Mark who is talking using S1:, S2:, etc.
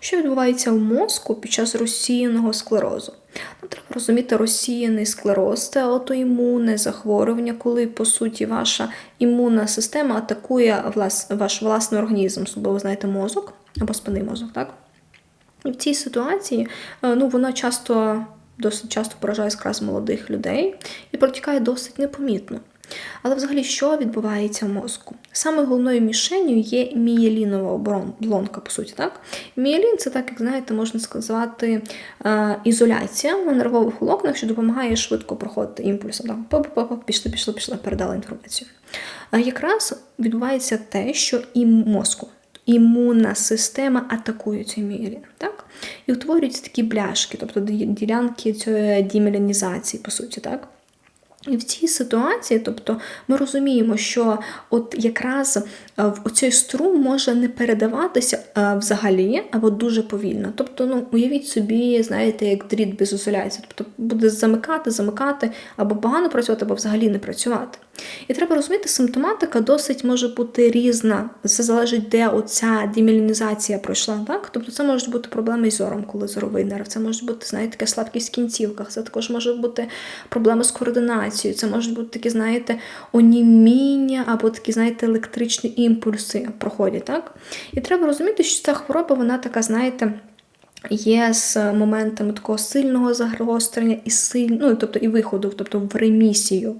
S1: Що відбувається в мозку під час розсіяного склерозу? Ну, треба розуміти, розсіяний склероз це аутоімунне захворювання, коли, по суті, ваша імунна система атакує влас, ваш власний організм, особливо, знаєте, мозок або спинний мозок, так? І в цій ситуації е, ну, вона часто, досить часто поражає якраз молодих людей і протікає досить непомітно. Але взагалі, що відбувається в мозку? Саме головною мішенью є мієлінова оболонка, по суті. так? Мієлін це так, як знаєте, можна сказати, е, ізоляція на нервових волокнах, що допомагає швидко проходити імпульсом. Так, пішли, пішли, пішли, передала інформацію. А якраз відбувається те, що і мозку. Імунна система атакує цей мієлін, так? І утворюються такі бляшки, тобто ділянки цієї демілінізації, по суті, так? І в цій ситуації, тобто ми розуміємо, що от якраз е, в оцей струм може не передаватися е, взагалі, або дуже повільно. Тобто, ну уявіть собі, знаєте, як дріт без ізоляції, тобто буде замикати, замикати, або погано працювати, або взагалі не працювати. І треба розуміти, симптоматика досить може бути різна. Це залежить, де оця демілінізація пройшла. Так? Тобто це можуть бути проблеми з зором, коли зоровий нерв, це може бути, знаєте, така слабкість в кінцівках, це також може бути проблеми з координацією, це можуть бути такі, знаєте, оніміння або такі, знаєте, електричні імпульси проходять. Так? І треба розуміти, що ця хвороба, вона така, знаєте. Є з моментами такого сильного загострення і силь... ну, тобто і виходу, тобто в ремісію